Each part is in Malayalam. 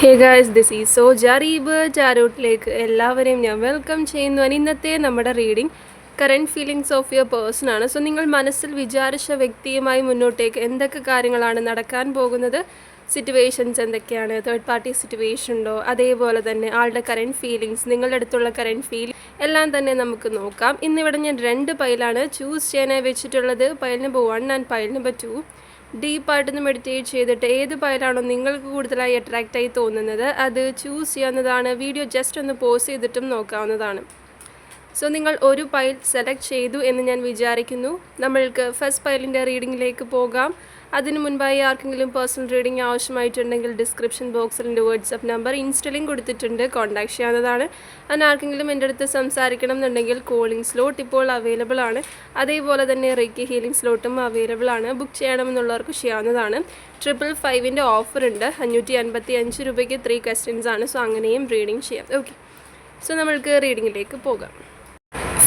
Hey guys this is so ജാറീബ് ജാരൂട്ടിലേക്ക് എല്ലാവരെയും ഞാൻ വെൽക്കം ചെയ്യുന്നു. ഇന്നത്തെ നമ്മുടെ reading current feelings of your person ആണ്. സോ നിങ്ങൾ മനസ്സിൽ വിചാരിച്ച വ്യക്തിയുമായി മുന്നോട്ടേക്ക് എന്തൊക്കെ കാര്യങ്ങളാണ് നടക്കാൻ പോകുന്നത്? സിറ്റുവേഷൻസ് എന്തൊക്കെയാണ്? തേർഡ് പാർട്ടി സിറ്റുവേഷൻ ഉണ്ടോ? അതേപോലെ തന്നെ ആളുടെ കറന്റ് ഫീലിങ്സ് നിങ്ങളുടെ അടുത്തുള്ള കറന്റ് ഫീൽ എല്ലാം തന്നെ നമുക്ക് നോക്കാം. ഇന്നിവിടെ ഞാൻ രണ്ട് പൈലാണ് ചൂസ് ചെയ്യാനായി വെച്ചിട്ടുള്ളത്. Pile number one and pile number two ഡീപ്പായിട്ടൊന്ന് meditate ചെയ്തിട്ട് ഏത് പയലാണോ നിങ്ങൾക്ക് കൂടുതലായി അട്രാക്റ്റ് ആയി തോന്നുന്നത് അത് ചൂസ് ചെയ്യാവുന്നതാണ്. വീഡിയോ ജസ്റ്റ് ഒന്ന് പോസ് ചെയ്തിട്ടും നോക്കാവുന്നതാണ്. സോ നിങ്ങൾ ഒരു പയൽ സെലക്ട് ചെയ്തു എന്ന് ഞാൻ വിചാരിക്കുന്നു. നമ്മൾക്ക് ഫസ്റ്റ് പയലിന്റെ റീഡിങ്ങിലേക്ക് പോകാം. അതിനു മുൻപായി ആർക്കെങ്കിലും പേഴ്സണൽ റീഡിംഗ് ആവശ്യമായിട്ടുണ്ടെങ്കിൽ ഡിസ്ക്രിപ്ഷൻ ബോക്സിൽ എന്റെ വാട്സപ്പ് നമ്പർ ഇൻസ്റ്റലിംഗ് കൊടുത്തിട്ടുണ്ട്. കോൺടാക്ട് ചെയ്യാവുന്നതാണ്. അതിന് ആർക്കെങ്കിലും എന്റെ അടുത്ത് സംസാരിക്കണം എന്നുണ്ടെങ്കിൽ കോളിംഗ് സ്ലോട്ട് ഇപ്പോൾ അവൈലബിൾ ആണ്. അതേപോലെ തന്നെ റേക്കി ഹീലിംഗ് സ്ലോട്ടും അവൈലബിൾ ആണ്. ബുക്ക് ചെയ്യണമെന്നുള്ളവർക്ക് ചെയ്യാവുന്നതാണ്. ട്രിപ്പിൾ ഫൈവിന്റെ ഓഫർ ഉണ്ട്. അഞ്ഞൂറ്റി അൻപത്തി അഞ്ച് രൂപയ്ക്ക് ത്രീ ക്വസ്റ്റ്യൻസ് ആണ്. സോ അങ്ങനെയും റീഡിംഗ് ചെയ്യാം. ഓക്കെ സോ നമ്മൾക്ക് റീഡിങ്ങിലേക്ക് പോകാം.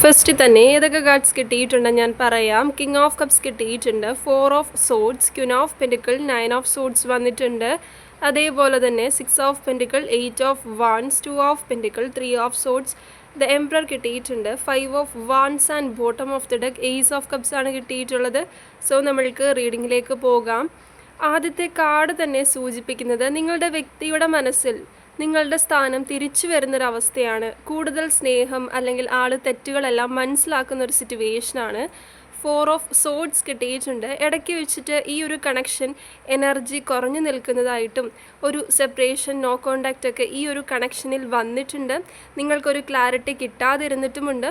ഫസ്റ്റ് തന്നെ ഏതൊക്കെ കാർഡ്സ് കിട്ടിയിട്ടുണ്ട് ഞാൻ പറയാം. കിങ് ഓഫ് കപ്സ് കിട്ടിയിട്ടുണ്ട്. Four of swords queen of pentacle nine of swords വന്നിട്ടുണ്ട്. അതേപോലെ തന്നെ six of pentacle eight of wands two of pentacle three of swords the emperor കിട്ടിയിട്ടുണ്ട്. Five of wands and bottom of the deck ace of cups ആണ് കിട്ടിയിട്ടുള്ളത്. സോ നമ്മൾക്ക് റീഡിങ്ങിലേക്ക് പോകാം. ആദ്യത്തെ കാർഡ് തന്നെ സൂചിപ്പിക്കുന്നത് നിങ്ങളുടെ വ്യക്തിയുടെ മനസ്സിൽ നിങ്ങളുടെ സ്ഥാനം തിരിച്ചു വരുന്നൊരവസ്ഥയാണ്. കൂടുതൽ സ്നേഹം അല്ലെങ്കിൽ ആൾ തെറ്റുകളെല്ലാം മനസ്സിലാക്കുന്ന ഒരു സിറ്റുവേഷനാണ് ഫോർ ഓഫ് സോഡ്സ് കിട്ടിയിട്ടുണ്ട്. ഇടയ്ക്ക് വെച്ചിട്ട് ഈ ഒരു കണക്ഷൻ എനർജി കുറഞ്ഞു നിൽക്കുന്നതായിട്ടും ഒരു സെപ്പറേഷൻ നോ കോണ്ടാക്റ്റ് ഒക്കെ ഈ ഒരു കണക്ഷനിൽ വന്നിട്ടുണ്ട്. നിങ്ങൾക്കൊരു ക്ലാരിറ്റി കിട്ടാതിരുന്നിട്ടുമുണ്ട്.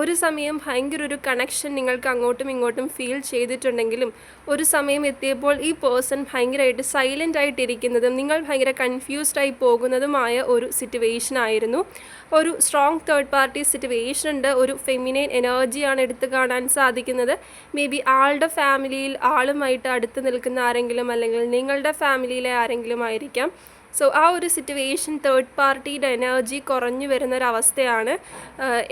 ഒരു സമയം ഭയങ്കര ഒരു കണക്ഷൻ നിങ്ങൾക്ക് അങ്ങോട്ടും ഇങ്ങോട്ടും ഫീൽ ചെയ്തിട്ടുണ്ടെങ്കിലും ഒരു സമയം എത്തിയപ്പോൾ ഈ പേഴ്സൺ ഭയങ്കരമായിട്ട് സൈലന്റ് ആയിട്ടിരിക്കുന്നതും നിങ്ങൾ ഭയങ്കര കൺഫ്യൂസ്ഡ് ആയി പോകുന്നതുമായ ഒരു സിറ്റുവേഷൻ ആയിരുന്നു. ഒരു സ്ട്രോങ് തേർഡ് പാർട്ടി സിറ്റുവേഷൻ ഉണ്ട്. ഒരു ഫെമിനൈൻ എനർജിയാണ് എടുത്തു കാണാൻ സാധിക്കുന്നത്. മേ ബി ആളുടെ ഫാമിലിയിൽ ആളുമായിട്ട് അടുത്ത് നിൽക്കുന്ന ആരെങ്കിലും അല്ലെങ്കിൽ നിങ്ങളുടെ ഫാമിലിയിലെ ആരെങ്കിലും ആയിരിക്കാം. സോ ആ ഒരു സിറ്റുവേഷൻ തേർഡ് പാർട്ടിയുടെ എനർജി കുറഞ്ഞു വരുന്ന ഒരു അവസ്ഥയാണ്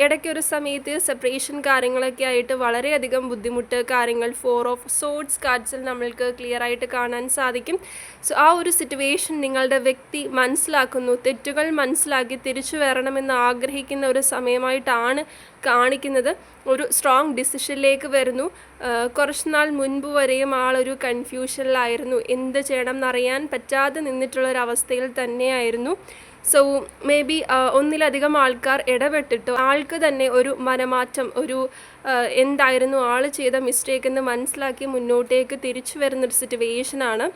ഇടയ്ക്കൊരു സമയത്ത് സെപ്പറേഷൻ കാര്യങ്ങളൊക്കെ ആയിട്ട് വളരെയധികം ബുദ്ധിമുട്ട് കാര്യങ്ങൾ ഫോർ ഓഫ് സോഡ്സ് കാർഡ്സിൽ നമ്മൾക്ക് ക്ലിയർ ആയിട്ട് കാണാൻ സാധിക്കും. സോ ആ ഒരു സിറ്റുവേഷൻ നിങ്ങളുടെ വ്യക്തി മനസ്സിലാക്കുന്നു. തെറ്റുകൾ മനസ്സിലാക്കി തിരിച്ചു വരണമെന്ന് ആഗ്രഹിക്കുന്ന ഒരു സമയമായിട്ടാണ് കാണിക്കുന്നത് ഒരു സ്ട്രോങ് ഡിസിഷനിലേക്ക് വരുന്നു. കുറച്ച് നാൾ മുൻപ് വരെയും ആളൊരു കൺഫ്യൂഷനിലായിരുന്നു എന്ത് ചെയ്യണം എന്നറിയാൻ പറ്റാതെ നിന്നിട്ടുള്ള ഒരു അവസ്ഥയിൽ തന്നെയായിരുന്നു. സോ മേ ബി ഒന്നിലധികം ആൾക്കാർ ഇടപെട്ടിട്ട്. ആൾക്ക് തന്നെ ഒരു മനമാറ്റം ഒരു എന്തായിരുന്നു ആൾ ചെയ്ത മിസ്റ്റേക്ക് എന്ന് മനസ്സിലാക്കി മുന്നോട്ടേക്ക് തിരിച്ചു വരുന്നൊരു സിറ്റുവേഷനാണ്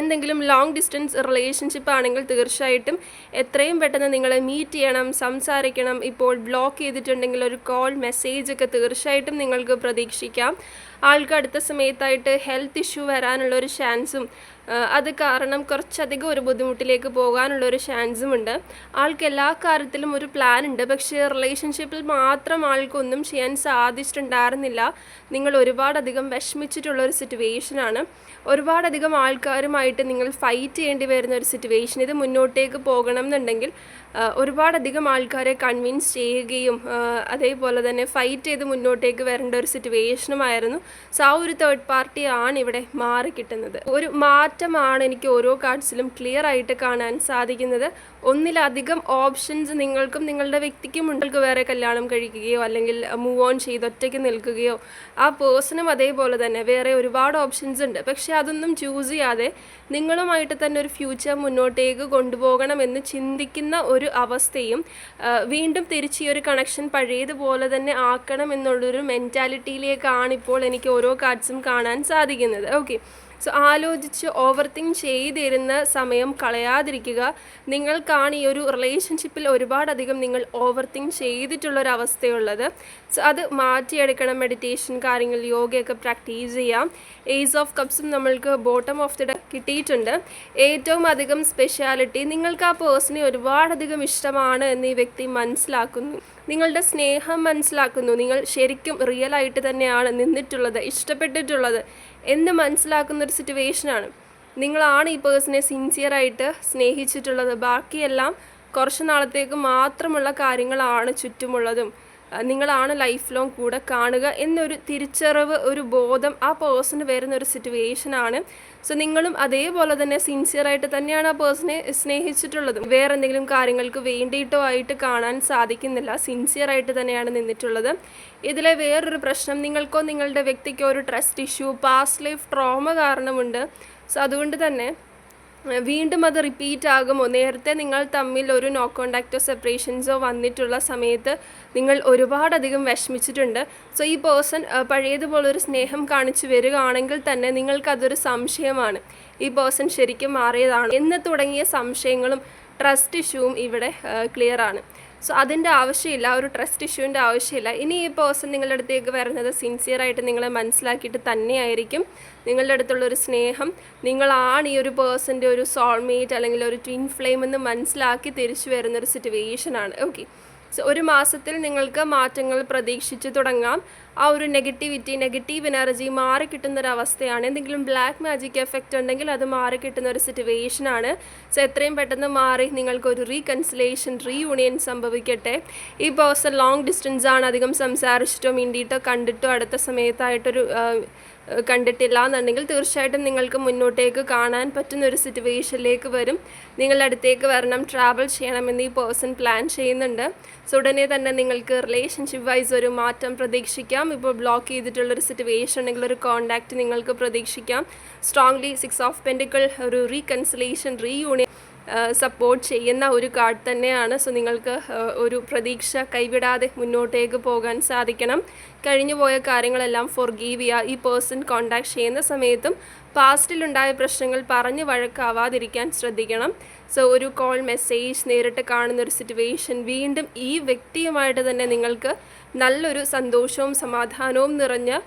എന്തെങ്കിലും ലോങ് ഡിസ്റ്റൻസ് റിലേഷൻഷിപ്പ് ആണെങ്കിൽ തീർച്ചയായിട്ടും എത്രയും പെട്ടെന്ന് നിങ്ങളെ മീറ്റ് ചെയ്യണം സംസാരിക്കണം. ഇപ്പോൾ ബ്ലോക്ക് ചെയ്തിട്ടുണ്ടെങ്കിൽ ഒരു കോൾ മെസ്സേജ് ഒക്കെ തീർച്ചയായിട്ടും നിങ്ങൾക്ക് പ്രതീക്ഷിക്കാം. ആൾക്ക് അടുത്ത സമയത്തായിട്ട് ഹെൽത്ത് ഇഷ്യൂ വരാനുള്ള ഒരു ചാൻസും അത് കാരണം കുറച്ചധികം ഒരു ബുദ്ധിമുട്ടിലേക്ക് പോകാനുള്ള ഒരു ചാൻസും ഉണ്ട് ആൾക്ക് എല്ലാ കാര്യത്തിലും ഒരു പ്ലാൻ ഉണ്ട്. പക്ഷേ റിലേഷൻഷിപ്പിൽ മാത്രം ആൾക്കൊന്നും ചെയ്യാൻ സാധിച്ചിട്ടുണ്ടായിരുന്നില്ല. നിങ്ങൾ ഒരുപാടധികം വിഷമിച്ചിട്ടുള്ള ഒരു സിറ്റുവേഷനാണ് ഒരുപാടധികം ആൾക്കാരുമായിട്ട് നിങ്ങൾ ഫൈറ്റ് ചെയ്യേണ്ടി വരുന്ന ഒരു സിറ്റുവേഷൻ ഇത് മുന്നോട്ടേക്ക് പോകണം എന്നുണ്ടെങ്കിൽ ഒരുപാടധികം ആൾക്കാരെ കൺവിൻസ് ചെയ്യുകയും അതേപോലെ തന്നെ ഫൈറ്റ് ചെയ്ത് മുന്നോട്ടേക്ക് വരേണ്ട ഒരു സിറ്റുവേഷനുമായിരുന്നു സോ ആ ഒരു തേർഡ് പാർട്ടി ആണ് ഇവിടെ മാറി കിട്ടുന്നത് ഒരു മാറ്റമാണ് എനിക്ക് ഓരോ കാർഡ്സിലും ക്ലിയർ ആയിട്ട് കാണാൻ സാധിക്കുന്നത്. ഒന്നിലധികം ഓപ്ഷൻസ് നിങ്ങൾക്കും നിങ്ങളുടെ വ്യക്തിക്കും നിങ്ങൾക്ക് വേറെ കല്യാണം കഴിക്കുകയോ അല്ലെങ്കിൽ മൂവ് ഓൺ ചെയ്ത് ഒറ്റയ്ക്ക് നിൽക്കുകയോ ആ പേഴ്സണും അതേപോലെ തന്നെ വേറെ ഒരുപാട് ഓപ്ഷൻസ് ഉണ്ട്. പക്ഷേ അതൊന്നും ചൂസ് ചെയ്യാതെ നിങ്ങളുമായിട്ട് തന്നെ ഒരു ഫ്യൂച്ചർ മുന്നോട്ടേക്ക് കൊണ്ടുപോകണം എന്ന് ചിന്തിക്കുന്ന ഒരു അവസ്ഥയും വീണ്ടും തിരിച്ച് ഈ ഒരു കണക്ഷൻ പഴയതുപോലെ തന്നെ ആക്കണം എന്നുള്ളൊരു മെന്റാലിറ്റിയിലേക്കാണ് ഇപ്പോൾ എനിക്ക് ഓരോ കാർഡ്സും കാണാൻ സാധിക്കുന്നത്. ഓക്കെ സോ ആലോചിച്ച് ഓവർ തിങ്ക് ചെയ്തിരുന്ന സമയം കളയാതിരിക്കുക. നിങ്ങൾക്കാണ് ഈ ഒരു റിലേഷൻഷിപ്പിൽ ഒരുപാടധികം നിങ്ങൾ ഓവർ തിങ്ക് ചെയ്തിട്ടുള്ളൊരവസ്ഥയുള്ളത്. സോ അത് മാറ്റിയെടുക്കണം മെഡിറ്റേഷൻ കാര്യങ്ങൾ യോഗയൊക്കെ പ്രാക്ടീസ് ചെയ്യാം. ഏസ് ഓഫ് കപ്സും നമ്മൾക്ക് ബോട്ടം ഓഫ് ദി ഡക്ക് കിട്ടിയിട്ടുണ്ട്. ഏറ്റവും അധികം സ്പെഷ്യാലിറ്റി നിങ്ങൾക്ക് ആ പേഴ്സണെ ഒരുപാടധികം ഇഷ്ടമാണ് എന്ന് ഈ വ്യക്തി മനസ്സിലാക്കുന്നു. നിങ്ങളുടെ സ്നേഹം മനസ്സിലാക്കുന്നു. നിങ്ങൾ ശരിക്കും റിയൽ ആയിട്ട് തന്നെയാണ് നിന്നിട്ടുള്ളത് ഇഷ്ടപ്പെട്ടിട്ടുള്ളത്. എന്ന് മനസ്സിലാക്കുന്നൊരു സിറ്റുവേഷനാണ് നിങ്ങളാണ് ഈ പേഴ്സണെ സിൻസിയറായിട്ട് സ്നേഹിച്ചിട്ടുള്ളത്. ബാക്കിയെല്ലാം കുറച്ച് നാളത്തേക്ക് മാത്രമുള്ള കാര്യങ്ങളാണ് ചുറ്റുമുള്ളതും. നിങ്ങളാണ് ലൈഫ് ലോങ് കൂടെ കാണുക എന്നൊരു തിരിച്ചറിവ് ഒരു ബോധം ആ പേഴ്സണ് വരുന്ന ഒരു സിറ്റുവേഷനാണ് സോ നിങ്ങളും അതേപോലെ തന്നെ സിൻസിയറായിട്ട് തന്നെയാണ് ആ പേഴ്സണെ സ്നേഹിച്ചിട്ടുള്ളത്. വേറെ എന്തെങ്കിലും കാര്യങ്ങൾക്ക് വേണ്ടിയിട്ടോ ആയിട്ട് കാണാൻ സാധിക്കുന്നില്ല. സിൻസിയറായിട്ട് തന്നെയാണ് നിന്നിട്ടുള്ളത്. ഇതിലെ വേറൊരു പ്രശ്നം നിങ്ങൾക്കോ നിങ്ങളുടെ വ്യക്തിക്കോ ഒരു trust issue past life trauma കാരണമുണ്ട്. സോ അതുകൊണ്ട് തന്നെ വീണ്ടും അത് റിപ്പീറ്റ് ആകുമോ? നേരത്തെ നിങ്ങൾ തമ്മിൽ ഒരു നോ കോണ്ടാക്റ്റോ സെപ്പറേഷൻസോ വന്നിട്ടുള്ള സമയത്ത് നിങ്ങൾ ഒരുപാടധികം വിഷമിച്ചിട്ടുണ്ട്. സോ ഈ പേഴ്സൺ പഴയതുപോലെ ഒരു സ്നേഹം കാണിച്ചു വരികയാണെങ്കിൽ തന്നെ നിങ്ങൾക്കതൊരു സംശയമാണ്. ഈ പേഴ്സൺ ശരിക്കും മാറിയതാണ്. എന്ന് തുടങ്ങിയ സംശയങ്ങളും ട്രസ്റ്റ് ഇഷ്യൂവും ഇവിടെ ക്ലിയറാണ് ആണ്. സോ അതിന്റെ ആവശ്യമില്ല ഒരു ട്രസ്റ്റ് ഇഷ്യൂവിന്റെ ആവശ്യമില്ല. ഇനി ഈ പേഴ്സൺ നിങ്ങളുടെ അടുത്തേക്ക് വരുന്നത് സിൻസിയറായിട്ട് നിങ്ങളെ മനസ്സിലാക്കിയിട്ട് തന്നെയായിരിക്കും. നിങ്ങളുടെ അടുത്തുള്ള ഒരു സ്നേഹം നിങ്ങളാണ് ഈ ഒരു പേഴ്സന്റെ ഒരു സോൾമേറ്റ് അല്ലെങ്കിൽ ഒരു ട്വിൻ ഫ്ലെയിം എന്ന് മനസ്സിലാക്കി തിരിച്ചു വരുന്നൊരു സിറ്റുവേഷനാണ് ഓക്കെ ഒരു മാസത്തിൽ നിങ്ങൾക്ക് മാറ്റങ്ങൾ പ്രതീക്ഷിച്ച് തുടങ്ങാം. ആ ഒരു നെഗറ്റിവിറ്റി നെഗറ്റീവ് എനർജി മാറി കിട്ടുന്ന ഒരു അവസ്ഥയാണ് എന്തെങ്കിലും ബ്ലാക്ക് മാജിക് എഫക്റ്റ് ഉണ്ടെങ്കിൽ അത് മാറി കിട്ടുന്ന ഒരു സിറ്റുവേഷനാണ് സോ എത്രയും പെട്ടെന്ന് മാറി നിങ്ങൾക്കൊരു റീകൺസിലേഷൻ റീയൂണിയൻ സംഭവിക്കട്ടെ. ഈ പേഴ്സൺ ലോങ് ഡിസ്റ്റൻസ് ആണ് അധികം സംസാരിച്ചിട്ടോ മിണ്ടിയിട്ടോ കണ്ടിട്ടോ അടുത്ത സമയത്തായിട്ടൊരു കണ്ടിട്ടില്ല എന്നുണ്ടെങ്കിൽ തീർച്ചയായിട്ടും നിങ്ങൾക്ക് മുന്നോട്ടേക്ക് കാണാൻ പറ്റുന്ന ഒരു സിറ്റുവേഷനിലേക്ക് വരും. നിങ്ങളുടെ അടുത്തേക്ക് വരണം ട്രാവൽ ചെയ്യണമെന്ന് ഈ പേഴ്സൺ പ്ലാൻ ചെയ്യുന്നുണ്ട്. സോ ഉടനെ തന്നെ നിങ്ങൾക്ക് റിലേഷൻഷിപ്പ് വൈസ് ഒരു മാറ്റം പ്രതീക്ഷിക്കാം. ഇപ്പോൾ ബ്ലോക്ക് ചെയ്തിട്ടുള്ളൊരു സിറ്റുവേഷൻ ഉണ്ടെങ്കിൽ ഒരു കോണ്ടാക്റ്റ് നിങ്ങൾക്ക് പ്രതീക്ഷിക്കാം. സ്ട്രോങ്ലി സിക്സ് ഓഫ് പെൻഡിക്കിൾ ഒരു റീകൺസിലേഷൻ റീയൂണിയൻ സപ്പോർട്ട് ചെയ്യുന്ന ഒരു കാർഡ് തന്നെയാണ്. സോ നിങ്ങൾക്ക് ഒരു പ്രതീക്ഷ കൈവിടാതെ മുന്നോട്ടേക്ക് പോകാൻ സാധിക്കണം. കഴിഞ്ഞു പോയ കാര്യങ്ങളെല്ലാം ഫോർഗീവ് ചെയ്യുക. ഈ പേഴ്സൺ കോണ്ടാക്ട് ചെയ്യുന്ന സമയത്തും പാസ്റ്റിലുണ്ടായ പ്രശ്നങ്ങൾ പറഞ്ഞ് വഴക്കാവാതിരിക്കാൻ ശ്രദ്ധിക്കണം. സോ ഒരു കോൾ മെസ്സേജ് നേരിട്ട് കാണുന്ന ഒരു സിറ്റുവേഷൻ വീണ്ടും ഈ വ്യക്തിയുമായിട്ട് തന്നെ നിങ്ങൾക്ക് നല്ലൊരു സന്തോഷവും സമാധാനവും നിറഞ്ഞ്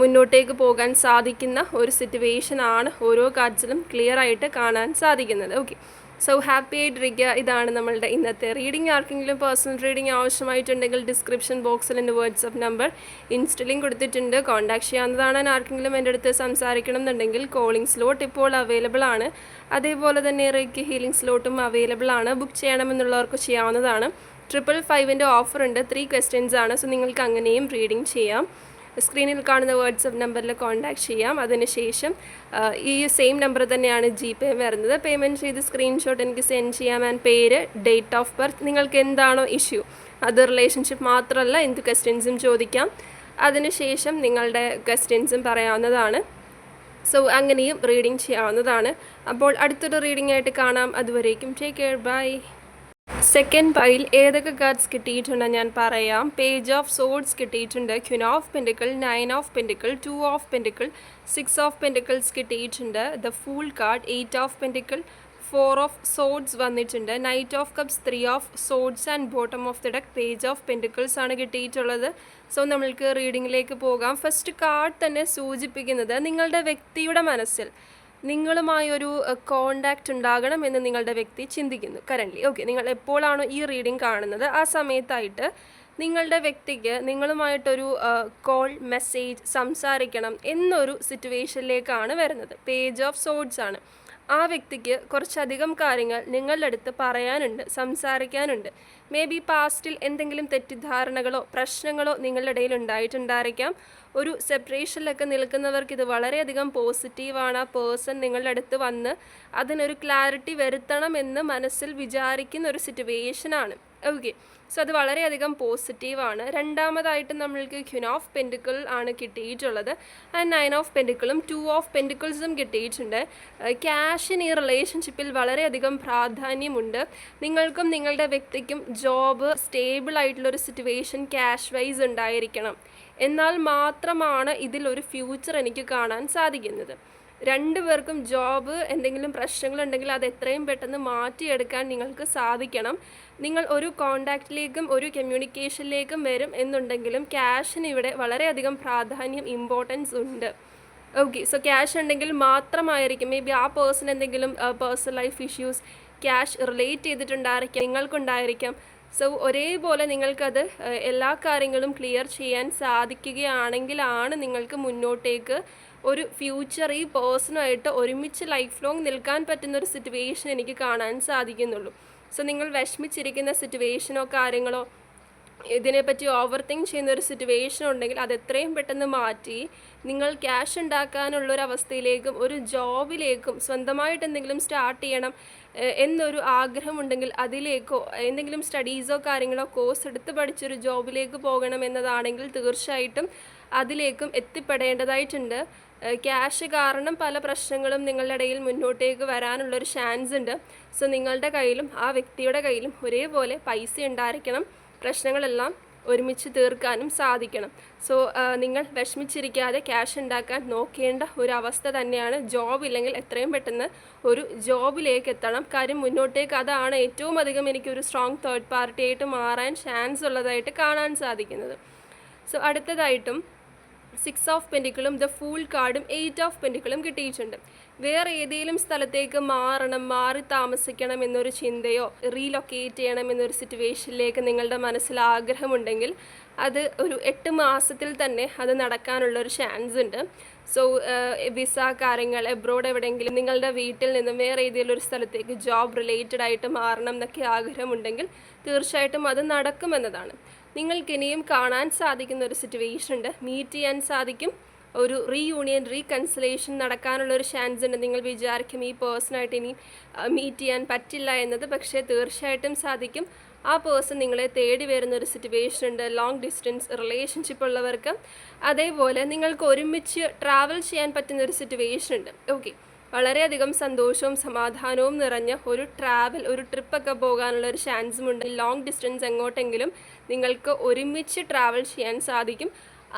മുന്നോട്ടേക്ക് പോകാൻ സാധിക്കുന്ന ഒരു സിറ്റുവേഷൻ ആണ് ഓരോ കാർഡ്സിലും ക്ലിയർ ആയിട്ട് കാണാൻ സാധിക്കുന്നത്. ഓക്കെ സോ ഹാപ്പി ആയിട്ടിരിക്കുക ഇതാണ് നമ്മളുടെ ഇന്നത്തെ റീഡിംഗ് ആർക്കെങ്കിലും പേഴ്സണൽ റീഡിംഗ് ആവശ്യമായിട്ടുണ്ടെങ്കിൽ ഡിസ്ക്രിപ്ഷൻ ബോക്സിൽ എന്റെ വാട്സപ്പ് നമ്പർ ഇൻസ്റ്റലിങ് കൊടുത്തിട്ടുണ്ട്. കോൺടാക്ട് ചെയ്യാവുന്നതാണ്. ആർക്കെങ്കിലും എന്റെ അടുത്ത് സംസാരിക്കണം എന്നുണ്ടെങ്കിൽ കോളിംഗ് സ്ലോട്ട് ഇപ്പോൾ അവൈലബിൾ ആണ്. അതേപോലെ തന്നെ റേക്ക് ഹീലിംഗ് സ്ലോട്ടും അവൈലബിൾ ആണ്. ബുക്ക് ചെയ്യണമെന്നുള്ളവർക്ക് ചെയ്യാവുന്നതാണ്. ട്രിപ്പിൾ ഫൈവിന്റെ ഓഫർ ഉണ്ട്. ത്രീ ക്വസ്റ്റ്യൻസ് ആണ്. സോ നിങ്ങൾക്ക് അങ്ങനെയും റീഡിംഗ് ചെയ്യാം. സ്ക്രീനിൽ കാണുന്ന വാട്സപ്പ് നമ്പറിൽ കോൺടാക്ട് ചെയ്യാം. അതിനുശേഷം ഈ സെയിം നമ്പർ തന്നെയാണ് ജി പേ വരുന്നത്. പേയ്മെന്റ് ചെയ്ത് സ്ക്രീൻഷോട്ട് എനിക്ക് സെൻഡ് ചെയ്യാം ആൻഡ് പേര് ഡേറ്റ് ഓഫ് ബർത്ത് നിങ്ങൾക്ക് എന്താണോ ഇഷ്യൂ അത് റിലേഷൻഷിപ്പ് മാത്രമല്ല എന്ത് ക്വസ്റ്റ്യൻസും ചോദിക്കാം. അതിനുശേഷം നിങ്ങളുടെ ക്വസ്റ്റ്യൻസും പറയാവുന്നതാണ്. സോ അങ്ങനെയും റീഡിങ് ചെയ്യാവുന്നതാണ്. അപ്പോൾ അടുത്തൊരു റീഡിംഗ് ആയിട്ട് കാണാം. അതുവരേക്കും take care bye second pile ഏതൊക്കെ കാർഡ്സ് കിട്ടിയിട്ടുണ്ട് ഞാൻ പറയാം. പേജ് ഓഫ് സോഡ്സ് കിട്ടിയിട്ടുണ്ട്. Queen of pentacle nine of pentacle two of pentacle six of pentacles കിട്ടിയിട്ടുണ്ട്. The fool card eight of pentacle four of swords വന്നിട്ടുണ്ട്. Knight of cups three of swords and bottom of the deck page of pentacles ആണ് കിട്ടിയിട്ടുള്ളത്. സോ നമ്മൾക്ക് റീഡിങ്ങിലേക്ക് പോകാം. ഫസ്റ്റ് കാർഡ് തന്നെ സൂചിപ്പിക്കുന്നത് നിങ്ങളുടെ വ്യക്തിയുടെ മനസ്സിൽ നിങ്ങളുമായി ഒരു കോണ്ടാക്റ്റ് ഉണ്ടാകണം എന്ന് നിങ്ങളുടെ വ്യക്തി ചിന്തിക്കുന്നു. കറന്റ്ലി ഓക്കെ നിങ്ങൾ എപ്പോഴാണോ ഈ റീഡിംഗ് കാണുന്നത് ആ സമയത്തായിട്ട് നിങ്ങളുടെ വ്യക്തിക്ക് നിങ്ങളുമായിട്ടൊരു കോൾ മെസ്സേജ് സംസാരിക്കണം എന്നൊരു സിറ്റുവേഷനിലേക്കാണ് വരുന്നത്. പേജ് ഓഫ് സോഡ്സ് ആണ്. ആ വ്യക്തിക്ക് കുറച്ചധികം കാര്യങ്ങൾ നിങ്ങളുടെ അടുത്ത് പറയാനുണ്ട് സംസാരിക്കാനുണ്ട്. മേ ബി പാസ്റ്റിൽ എന്തെങ്കിലും തെറ്റിദ്ധാരണകളോ പ്രശ്നങ്ങളോ നിങ്ങളുടെ ഇടയിൽ ഉണ്ടായിട്ടുണ്ടായിരിക്കാം. ഒരു സെപ്പറേഷനിലൊക്കെ നിൽക്കുന്നവർക്ക് ഇത് വളരെയധികം പോസിറ്റീവാണ് ആ പേഴ്സൺ നിങ്ങളുടെ അടുത്ത് വന്ന് അതിനൊരു ക്ലാരിറ്റി വരുത്തണമെന്ന് മനസ്സിൽ വിചാരിക്കുന്ന ഒരു സിറ്റുവേഷനാണ് ഓക്കെ സോ അത് വളരെയധികം പോസിറ്റീവാണ് രണ്ടാമതായിട്ട് നമ്മൾക്ക് ക്യൂൻ ഓഫ് പെൻഡിക്കിൾ ആണ് കിട്ടിയിട്ടുള്ളത്. ആൻഡ് നയൻ ഓഫ് പെൻഡിക്കിളും ടു ഓഫ് പെൻഡിക്കിൾസും കിട്ടിയിട്ടുണ്ട്. ക്യാഷിന് ഈ റിലേഷൻഷിപ്പിൽ വളരെയധികം പ്രാധാന്യമുണ്ട്. നിങ്ങൾക്കും നിങ്ങളുടെ വ്യക്തിക്കും ജോബ് സ്റ്റേബിൾ ആയിട്ടുള്ളൊരു സിറ്റുവേഷൻ ക്യാഷ് വൈസ് ഉണ്ടായിരിക്കണം. എന്നാൽ മാത്രമാണ് ഇതിലൊരു ഫ്യൂച്ചർ എനിക്ക് കാണാൻ സാധിക്കുന്നത്. രണ്ടുപേർക്കും ജോബ് എന്തെങ്കിലും പ്രശ്നങ്ങളുണ്ടെങ്കിൽ അത് എത്രയും പെട്ടെന്ന് മാറ്റിയെടുക്കാൻ നിങ്ങൾക്ക് സാധിക്കണം. നിങ്ങൾ ഒരു കോണ്ടാക്റ്റിലേക്കും ഒരു കമ്മ്യൂണിക്കേഷനിലേക്കും വരും എന്നുണ്ടെങ്കിലും ക്യാഷിന് ഇവിടെ വളരെയധികം പ്രാധാന്യം ഇമ്പോർട്ടൻസ് ഉണ്ട്. ഓക്കെ സോ ക്യാഷ് ഉണ്ടെങ്കിൽ മാത്രമായിരിക്കും. മേ ബി ആ പേഴ്സൺ എന്തെങ്കിലും personal life issues cash relate ചെയ്തിട്ടുണ്ടായിരിക്കാം നിങ്ങൾക്കുണ്ടായിരിക്കാം. സോ ഒരേപോലെ നിങ്ങൾക്കത് എല്ലാ കാര്യങ്ങളും ക്ലിയർ ചെയ്യാൻ സാധിക്കുകയാണെങ്കിലാണ് നിങ്ങൾക്ക് മുന്നോട്ടേക്ക് ഒരു ഫ്യൂച്ചർ ഈ പേഴ്സണുമായിട്ട് ഒരുമിച്ച് ലൈഫ് ലോങ് നിൽക്കാൻ പറ്റുന്ന ഒരു സിറ്റുവേഷൻ എനിക്ക് കാണാൻ സാധിക്കുന്നുള്ളൂ. സോ നിങ്ങൾ വിഷമിച്ചിരിക്കുന്ന സിറ്റുവേഷനോ കാര്യങ്ങളോ ഇതിനെപ്പറ്റി ഓവർ തിങ്ക് ചെയ്യുന്ന ഒരു സിറ്റുവേഷൻ ഉണ്ടെങ്കിൽ അത് എത്രയും പെട്ടെന്ന് മാറ്റി നിങ്ങൾ ക്യാഷ് ഉണ്ടാക്കാനുള്ള ഒരു അവസ്ഥയിലേക്കും ഒരു ജോബിലേക്കും സ്വന്തമായിട്ട് എന്തെങ്കിലും സ്റ്റാർട്ട് ചെയ്യണം എന്നൊരു ആഗ്രഹമുണ്ടെങ്കിൽ അതിലേക്കോ എന്തെങ്കിലും സ്റ്റഡീസോ കാര്യങ്ങളോ കോഴ്സ് എടുത്ത് പഠിച്ചൊരു ജോബിലേക്ക് പോകണം എന്നതാണെങ്കിൽ തീർച്ചയായിട്ടും അതിലേക്കും എത്തിപ്പെടേണ്ടതായിട്ടുണ്ട്. ക്യാഷ് കാരണം പല പ്രശ്നങ്ങളും നിങ്ങളുടെ ഇടയിൽ മുന്നോട്ടേക്ക് വരാനുള്ളൊരു ചാൻസ് ഉണ്ട്. സോ നിങ്ങളുടെ കയ്യിലും ആ വ്യക്തിയുടെ കയ്യിലും ഒരേപോലെ പൈസ ഉണ്ടായിരിക്കണം. പ്രശ്നങ്ങളെല്ലാം ഒരുമിച്ച് തീർക്കാനും സാധിക്കണം. സോ നിങ്ങൾ വിഷമിച്ചിരിക്കാതെ ക്യാഷ് ഉണ്ടാക്കാൻ നോക്കേണ്ട ഒരു അവസ്ഥ തന്നെയാണ്. ജോബ് ഇല്ലെങ്കിൽ എത്രയും പെട്ടെന്ന് ഒരു ജോബിലേക്ക് എത്തണം. കാര്യം മുന്നോട്ടേക്ക് അതാണ് ഏറ്റവും അധികം എനിക്കൊരു സ്ട്രോങ് തേർഡ് പാർട്ടി ആയിട്ട് മാറാൻ ചാൻസ് ഉള്ളതായിട്ട് കാണാൻ സാധിക്കുന്നത്. സോ അടുത്തതായിട്ടും സിക്സ് ഓഫ് പെന്റിക്കിളും ദ ഫൂൾ കാർഡും എയ്റ്റ് ഓഫ് പെന്റിക്കിളും കിട്ടിയിട്ടുണ്ട്. വേറെ ഏതെങ്കിലും സ്ഥലത്തേക്ക് മാറണം മാറി താമസിക്കണം എന്നൊരു ചിന്തയോ റീലൊക്കേറ്റ് ചെയ്യണം എന്നൊരു സിറ്റുവേഷനിലേക്ക് നിങ്ങളുടെ മനസ്സിൽ ആഗ്രഹമുണ്ടെങ്കിൽ അത് ഒരു എട്ട് മാസത്തിൽ തന്നെ അത് നടക്കാനുള്ള ഒരു ചാൻസ് ഉണ്ട് സോ വിസ കാര്യങ്ങൾ എബ്രോഡ് എവിടെയെങ്കിലും നിങ്ങളുടെ വീട്ടിൽ നിന്നും വേറെ ഏതെങ്കിലും ഒരു സ്ഥലത്തേക്ക് ജോബ് റിലേറ്റഡ് ആയിട്ട് മാറണം എന്നൊക്കെ ആഗ്രഹമുണ്ടെങ്കിൽ തീർച്ചയായിട്ടും അത് നടക്കുമെന്നതാണ്. നിങ്ങൾക്ക് ഇനിയും കാണാൻ സാധിക്കുന്ന ഒരു സിറ്റുവേഷൻ ഉണ്ട്. മീറ്റ് ചെയ്യാൻ സാധിക്കും. ഒരു റീയൂണിയൻ റീകൺസിലേഷൻ നടക്കാനുള്ള ഒരു ചാൻസ് ഉണ്ട്. നിങ്ങൾ വിചാരിക്കും ഈ പേഴ്സണായിട്ട് ഇനി മീറ്റ് ചെയ്യാൻ പറ്റില്ല എന്നത്. പക്ഷേ തീർച്ചയായിട്ടും സാധിക്കും. ആ പേഴ്സൺ നിങ്ങളെ തേടി വരുന്ന ഒരു സിറ്റുവേഷൻ ഉണ്ട്. ലോങ് ഡിസ്റ്റൻസ് റിലേഷൻഷിപ്പ് ഉള്ളവർക്ക്. അതേപോലെ നിങ്ങൾക്ക് ഒരുമിച്ച് ട്രാവൽ ചെയ്യാൻ പറ്റുന്ന ഒരു സിറ്റുവേഷൻ ഉണ്ട്. ഓക്കെ വളരെയധികം സന്തോഷവും സമാധാനവും നിറഞ്ഞ ഒരു ട്രാവൽ ഒരു ട്രിപ്പൊക്കെ പോകാനുള്ള ഒരു ചാൻസും ഉണ്ട്. ലോങ് ഡിസ്റ്റൻസ് എങ്ങോട്ടെങ്കിലും നിങ്ങൾക്ക് ഒരുമിച്ച് ട്രാവൽ ചെയ്യാൻ സാധിക്കും.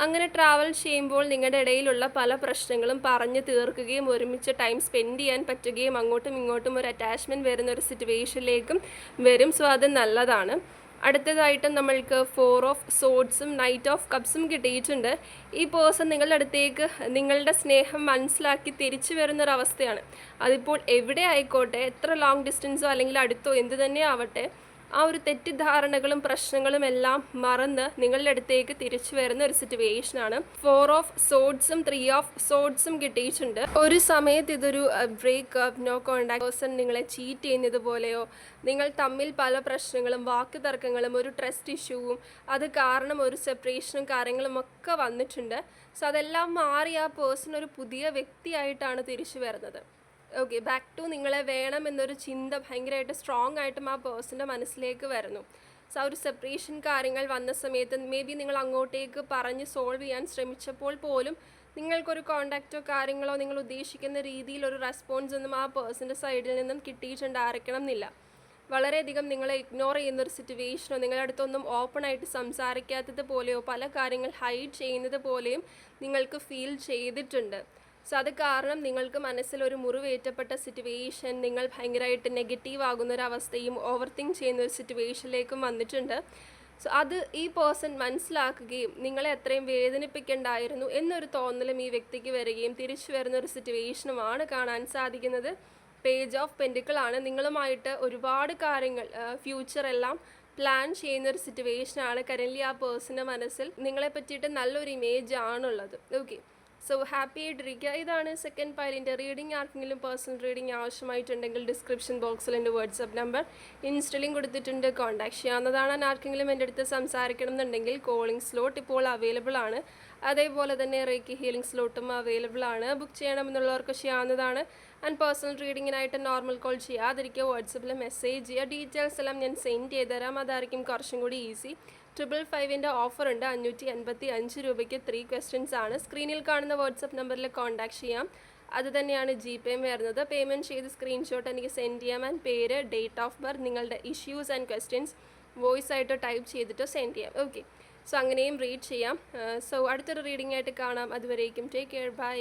അങ്ങനെ ട്രാവൽ ചെയ്യുമ്പോൾ നിങ്ങളുടെ ഇടയിലുള്ള പല പ്രശ്നങ്ങളും പറഞ്ഞു തീർക്കുകയും ഒരുമിച്ച് ടൈം സ്പെൻഡ് ചെയ്യാൻ പറ്റുകയും അങ്ങോട്ടും ഇങ്ങോട്ടും ഒരു അറ്റാച്ച്മെന്റ് വരുന്ന ഒരു സിറ്റുവേഷനിലേക്കും വരും. സോ അത് നല്ലതാണ്. അടുത്തതായിട്ട് നമ്മൾക്ക് ഫോർ ഓഫ് സോഡ്സും നൈറ്റ് ഓഫ് കപ്സും കിട്ടിയിട്ടുണ്ട്. ഈ പേഴ്സൺ നിങ്ങളുടെ അടുത്തേക്ക് നിങ്ങളുടെ സ്നേഹം മനസ്സിലാക്കി തിരിച്ചു വരുന്നൊരവസ്ഥയാണ്. അതിപ്പോൾ എവിടെ ആയിക്കോട്ടെ എത്ര ലോങ് ഡിസ്റ്റൻസോ അല്ലെങ്കിൽ അടുത്തോ എന്ത് തന്നെ ആവട്ടെ ആ ഒരു തെറ്റിദ്ധാരണകളും പ്രശ്നങ്ങളും എല്ലാം മറന്ന് നിങ്ങളുടെ അടുത്തേക്ക് തിരിച്ചു വരുന്ന ഒരു സിറ്റുവേഷൻ ആണ്. ഫോർ ഓഫ് സോഡ്സും ത്രീ ഓഫ് സോഡ്സും കിട്ടിയിട്ടുണ്ട്. ഒരു സമയത്ത് ഇതൊരു break up no contact person നിങ്ങളെ ചീറ്റ് ചെയ്യുന്നത് പോലെയോ നിങ്ങൾ തമ്മിൽ പല പ്രശ്നങ്ങളും വാക്ക് തർക്കങ്ങളും ഒരു ട്രസ്റ്റ് ഇഷ്യൂവും അത് കാരണം ഒരു സെപ്പറേഷനും കാര്യങ്ങളും ഒക്കെ വന്നിട്ടുണ്ട്. സോ അതെല്ലാം മാറി ആ പേഴ്സൺ ഒരു പുതിയ വ്യക്തിയായിട്ടാണ് തിരിച്ചു വരുന്നത്. ഓക്കെ ബാക്ക് ടു നിങ്ങളെ വേണം എന്നൊരു ചിന്ത ഭയങ്കരമായിട്ട് സ്ട്രോങ് ആയിട്ടും ആ പേഴ്സന്റെ മനസ്സിലേക്ക് വരുന്നു. സോ ആ ഒരു സെപ്പറേഷൻ കാര്യങ്ങൾ വന്ന സമയത്ത് മേ ബി നിങ്ങൾ അങ്ങോട്ടേക്ക് പറഞ്ഞ് സോൾവ് ചെയ്യാൻ ശ്രമിച്ചപ്പോൾ പോലും നിങ്ങൾക്കൊരു കോണ്ടാക്റ്റോ കാര്യങ്ങളോ നിങ്ങൾ ഉദ്ദേശിക്കുന്ന രീതിയിൽ ഒരു റെസ്പോൺസ് ഒന്നും ആ പേഴ്സന്റെ സൈഡിൽ നിന്നും കിട്ടിയിട്ടുണ്ടായിരിക്കണം എന്നില്ല വളരെയധികം നിങ്ങളെ ഇഗ്നോർ ചെയ്യുന്ന ഒരു സിറ്റുവേഷനോ നിങ്ങളുടെ അടുത്തൊന്നും ഓപ്പണായിട്ട് സംസാരിക്കാത്തത് പോലെയോ പല കാര്യങ്ങൾ ഹൈഡ് ചെയ്യുന്നത് പോലെയും നിങ്ങൾക്ക് ഫീൽ ചെയ്തിട്ടുണ്ട്. സോ അത് കാരണം നിങ്ങൾക്ക് മനസ്സിൽ ഒരു മുറിവേറ്റപ്പെട്ട സിറ്റുവേഷൻ നിങ്ങൾ ഭയങ്കരമായിട്ട് നെഗറ്റീവ് ആകുന്ന ഒരു അവസ്ഥയും ഓവർ തിങ്ക് ചെയ്യുന്ന ഒരു സിറ്റുവേഷനിലേക്കും വന്നിട്ടുണ്ട്. സോ അത് ഈ പേഴ്സൺ മനസ്സിലാക്കുകയും നിങ്ങളെ അത്രയും വേദനിപ്പിക്കേണ്ടായിരുന്നു എന്നൊരു തോന്നലും ഈ വ്യക്തിക്ക് വരികയും തിരിച്ചു വരുന്ന ഒരു സിറ്റുവേഷനുമാണ് കാണാൻ സാധിക്കുന്നത്. പേജ് ഓഫ് പെൻഡിക്കിൾ ആണ്. നിങ്ങളുമായിട്ട് ഒരുപാട് കാര്യങ്ങൾ ഫ്യൂച്ചറെല്ലാം പ്ലാൻ ചെയ്യുന്ന ഒരു സിറ്റുവേഷനാണ് കറൻലി ആ പേഴ്സന്റെ മനസ്സിൽ. നിങ്ങളെ പറ്റിയിട്ട് നല്ലൊരു ഇമേജ് ആണുള്ളത്. ഓക്കെ സോ ഹാപ്പി ആയിട്ടിരിക്കുക ഇതാണ് സെക്കൻഡ് പൈലിന്റെ റീഡിംഗ് ആർക്കെങ്കിലും പേഴ്സണൽ റീഡിംഗ് ആവശ്യമായിട്ടുണ്ടെങ്കിൽ ഡിസ്ക്രിപ്ഷൻ ബോക്സിൽ എന്റെ വാട്സപ്പ് നമ്പർ ഇൻസ്റ്റലിംഗ് കൊടുത്തിട്ടുണ്ട്. കോൺടാക്ട് ചെയ്യാവുന്നതാണ്. ആർക്കെങ്കിലും എന്റെ അടുത്ത് സംസാരിക്കണം എന്നുണ്ടെങ്കിൽ കോളിംഗ് സ്ലോട്ട് ഇപ്പോൾ അവൈലബിൾ ആണ്. അതേപോലെ തന്നെ റേക്കി ഹീലിംഗ് സ്ലോട്ടും അവൈലബിൾ ആണ്. ബുക്ക് ചെയ്യണമെന്നുള്ളവർക്ക് ചെയ്യാവുന്നതാണ്. ആൻഡ് പേഴ്സണൽ റീഡിങ്ങിനായിട്ട് നോർമൽ കോൾ ചെയ്യാതിരിക്കുക. വാട്സപ്പിൽ മെസ്സേജ് ചെയ്യുക. ഡീറ്റെയിൽസ് എല്ലാം ഞാൻ സെൻഡ് ചെയ്ത് തരാം അതായിരിക്കും കുറച്ചും കൂടി ഈസി ട്രിപ്പിൾ ഫൈവിന്റെ ഓഫർ ഉണ്ട്. അഞ്ഞൂറ്റി എൺപത്തി അഞ്ച് രൂപയ്ക്ക് ത്രീ ക്വസ്റ്റ്യൻസ് ആണ്. സ്ക്രീനിൽ കാണുന്ന വാട്സപ്പ് നമ്പറിൽ കോൺടാക്ട് ചെയ്യാം. അത് തന്നെയാണ് ജി പേയും വരുന്നത്. പേയ്മെന്റ് ചെയ്ത് സ്ക്രീൻഷോട്ട് എനിക്ക് സെൻഡ് ചെയ്യാം. ആൻഡ് പേര് ഡേറ്റ് ഓഫ് ബർത്ത് നിങ്ങളുടെ ഇഷ്യൂസ് ആൻഡ് ക്വസ്റ്റ്യൻസ് വോയിസ് ആയിട്ട് ടൈപ്പ് ചെയ്തിട്ട് സെൻഡ് ചെയ്യാം. ഓക്കെ സോ അങ്ങനെയും റീഡ് ചെയ്യാം. സോ അടുത്തൊരു റീഡിംഗ് ആയിട്ട് കാണാം. അതുവരേക്കും. Take care by